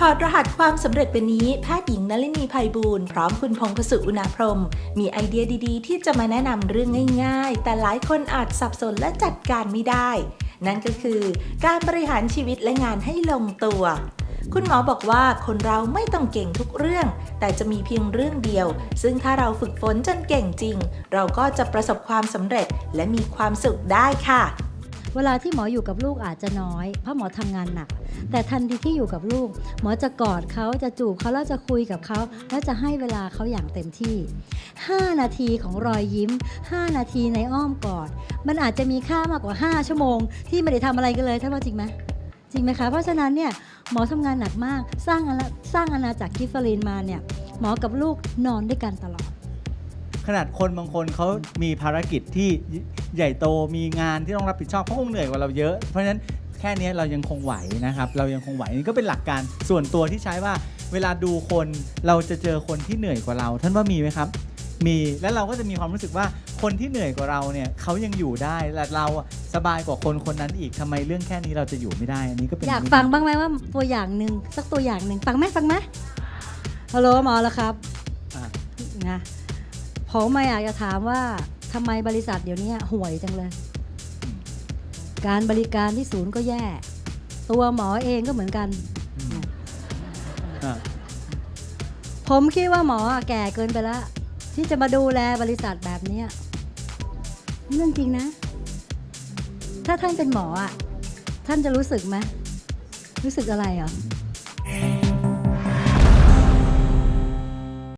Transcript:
ถอดรหัสความสำเร็จเป็นนี้แพทย์หญิงนลินีภัยบูลย์พร้อมคุณพงพสุอุณาพรหมมีไอเดียดีๆ ที่จะมาแนะนำเรื่องง่ายๆ แต่หลายคนอาจสับสนและจัดการไม่ได้ นั่นก็คือการบริหารชีวิตและงานให้ลงตัว คุณหมอบอกว่าคนเราไม่ต้องเก่งทุกเรื่อง แต่จะมีเพียงเรื่องเดียว ซึ่งถ้าเราฝึกฝนจนเก่งจริง เราก็จะประสบความสำเร็จและมีความสุขได้ค่ะ เวลาที่หมออยู่กับลูกอาจจะน้อย เพราะหมอทำงานหนัก แต่ทันทีที่อยู่กับลูก หมอจะกอดเขาจะจูบเขาแล้วจะคุยกับเขาแล้วจะให้เวลาเขาอย่างเต็มที่ 5 นาทีของรอยยิ้ม 5 นาทีในอ้อมกอด มันอาจจะมีค่ามากกว่า 5 ชั่วโมง ที่ไม่ได้ทำอะไรกันเลยท่านว่าจริงไหมจริงไหมคะ เพราะฉะนั้นเนี่ยหมอทำงานหนักมาก สร้างสร้างอาณาจักรกิฟเฟอรีนมาเนี่ยหมอกับลูกนอนด้วยกันตลอด ขนาดคนบางคนเขามีภารกิจที่ใหญ่โตมีงานที่ต้องรับผิดชอบเขาคงเหนื่อยกว่าเราเยอะ เพราะฉะนั้นแค่นี้เรายังคงไหวนะครับเรายังคงไหวนี่ก็เป็นหลักการส่วนตัวที่ใช้ว่าเวลาดูคนเราจะเจอคนที่เหนื่อยกว่าเรา ท่านว่ามีไหมครับ มีแล้วเราก็จะมีความรู้สึกว่าคนที่เหนื่อยกว่าเราเนี่ยเขายังอยู่ได้และเราอะสบายกว่าคนคนนั้นอีกทำไมเรื่องแค่นี้เราจะอยู่ไม่ได้อันนี้ก็เป็นอยากฟังบ้างไหมว่าตัวอย่างหนึ่งสักตัวอย่างหนึ่งฟังไหมฟังไหมฮัลโหลหมอแล้วครับอะนะ ผมมาอยากจะถามว่าทำไมบริษัทเดี๋ยวนี้ห่วยจังเลย การบริการที่ศูนย์ก็แย่ ตัวหมอเองก็เหมือนกันอืมอะผมคิดว่าหมออะแก่เกินไปแล้ว ที่จะมาดูแลบริษัทแบบเนี้ยเรื่องจริงนะ ถ้าท่านเป็นหมออะ ท่านจะรู้สึกไหมรู้สึกอะไรเหรอ